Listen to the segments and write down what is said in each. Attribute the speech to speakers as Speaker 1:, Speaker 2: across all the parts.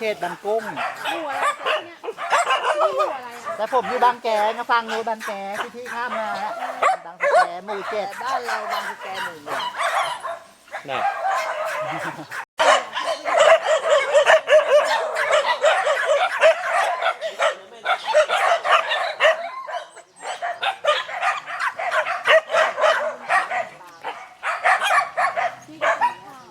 Speaker 1: เขตบันกุ้ง
Speaker 2: หมู่อะไรจ๊ะเนี่ยนี่หมู่อะไรอะ
Speaker 1: แต่ผมอยู่บางแกนะฟังนู้นบางแกที่ที่ข้ามมาอะบางแกหมู่เจ็ด
Speaker 3: แต่บ้านเราบางสแกหนึ่งเนี่ย
Speaker 4: น่ะ
Speaker 2: นี่ก็เป็นข่าว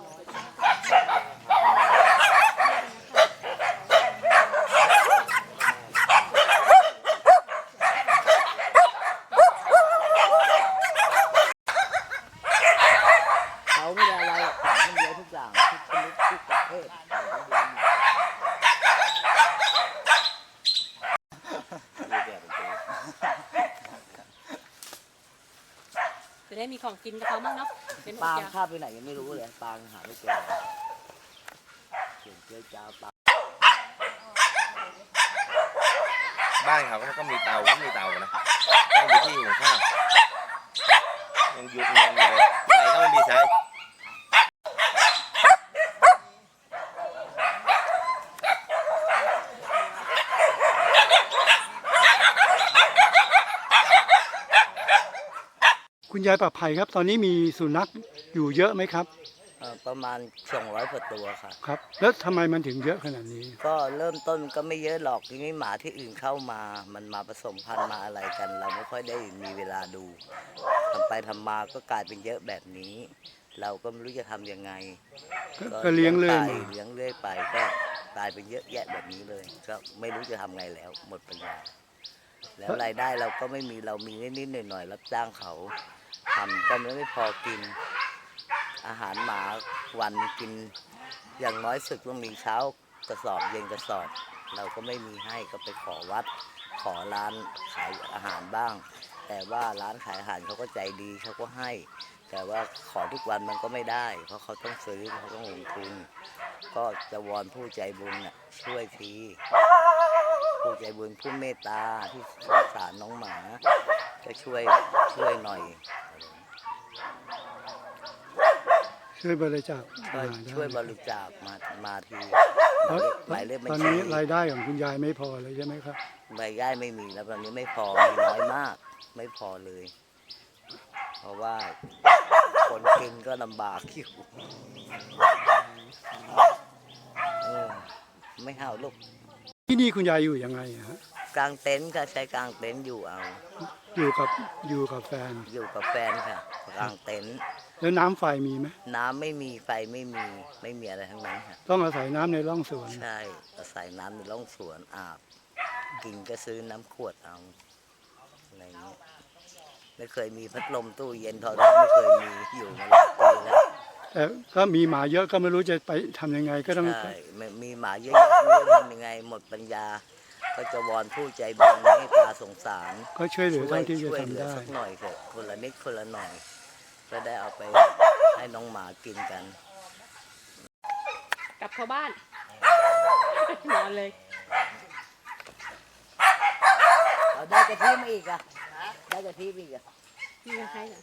Speaker 3: เขาไม่ได้อะไรหรอกมันเยอะทุก อย่างทุกชนิดทุกประเภทเขาก็เลี้ยงหมด
Speaker 4: มีแต่เป็นตัว
Speaker 2: จะได้มีของกินกับเขาบ้างเนาะเป็น
Speaker 3: ป
Speaker 2: อ
Speaker 3: ลา
Speaker 2: ดอยาก
Speaker 3: ข้าไปไหนยังไม่รู้เลยปลาหาไม่เจอเขียนเจ้าจ้าปลา
Speaker 4: บ้านเขาก็ก็มีเตาก็มีเตานะไม่มีที่หุงข้าวยังหยุดงงอยู่เลยไฟก็ไม่มีใช้
Speaker 5: คุณยายปรับภัยครับ ตอนนี้มีสุนัขอยู่เยอะไหมครับ
Speaker 3: เอ่อประมาณสองร้อยกว่าตัวค่ะ
Speaker 5: ครับ แล้วทำไมมันถึงเยอะขนาดนี้
Speaker 3: ก็เริ่มต้นก็ไม่เยอะหรอกทีนี้หมาที่อื่นเข้ามา มันมาผสมพันธุ์มาอะไรกัน เราไม่ค่อยได้มีเวลาดูทำไปทำมาก็กลายเป็นเยอะแบบนี้ เราก็ไม่รู้จะทำยังไง
Speaker 5: ก็ก็เลี้ยงเลย
Speaker 3: ไป
Speaker 5: มา
Speaker 3: เลี้ยงเรื่อยไปก็กลายเป็นเยอะแยะแบบนี้เลย ก็ไม่รู้จะทำไงแล้ว หมดปัญญาแล้วรายได้เราก็ไม่มีเรามีนิดๆหน่อยๆรับจ้างเขา ทำก็ไม่พอกิน อาหารหมาวันกิน อย่างน้อยสุดต้องมีเช้ากระสอบเย็นกระสอบ เราก็ไม่มีให้ก็ไปขอวัด ขอร้านขายอาหารบ้าง แต่ว่าร้านขายอาหารเขาก็ใจดีเขาก็ให้ แต่ว่าขอทุกวันมันก็ไม่ได้ เพราะเขาต้องซื้อเขาต้องลงทุนก็จะวอนผู้ใจบุญน่ะช่วยทีผู้ใจบุญผู้เมตตาที่สงสารน้องหมา ก็ช่วยช่วยหน่อย
Speaker 5: ช่วยบริจาค
Speaker 3: ช่วย
Speaker 5: อาหารได้
Speaker 3: ช่วยบริจาคมามาที
Speaker 5: เพราะ
Speaker 3: หมายเลขบัญ
Speaker 5: ตอน
Speaker 3: ชี
Speaker 5: นี้รายได้ของคุณยายไม่พอเลยใช่ไหมครับ
Speaker 3: รายได้ไม่มีแล้วตอนนี้ไม่พอมีน้อยมาก ไม่พอเลย เพราะว่าคนกินก็ลำบากอยู่เออไม่เอาลูก
Speaker 5: ที่นี่คุณยายอยู่ยังไงอะฮะ
Speaker 3: กลางเต็นท์ค่ะใช้กลางเต็นท์อยู่เอา
Speaker 5: อยู่กับอยู่กับแฟน
Speaker 3: อยู่กับแฟนค่ะกลางเต็นท์
Speaker 5: แล้วน้ำไฟมีไหม
Speaker 3: น้ำไม่มีไฟไม่มีไม่มีอะไรทั้งนั้นค่ะ
Speaker 5: ต้องอาศัยน้ำในร่องสวน
Speaker 3: ใช่อาศัยน้ำในร่องสวนอาบ กินก็ซื้อน้ำขวดเอาอะไรเงี้ยไม่เคยมีพัดลมตู้เย็นทอดไม่เคยมีอยู่มาหลายปีแล้ว
Speaker 5: แต่ก็มีหมาเยอะก็ไม่รู้จะไปทำยังไงก็ต้อง
Speaker 3: ใช่ไม่มีหมาเยอะๆไม่รู้จะทำยังไงหมดปัญญา ก็จะวอนผู้ใจบุญให้ตาสงสาร
Speaker 5: ก็ช่วยเหลือเท่าที่จะ
Speaker 3: ช่วย
Speaker 5: ทำ
Speaker 3: เหลือ
Speaker 5: ได้
Speaker 3: สักหน่อยเถอะคนละนิดคนละหน่อยก็ได้เอาไปให้น้องหมากินกัน
Speaker 2: กลับเข้าบ้าน นอนเลย
Speaker 3: เอาได้กะทิมาอีกอะได้กะทิมาอีกอะ
Speaker 2: มีใครเหรอ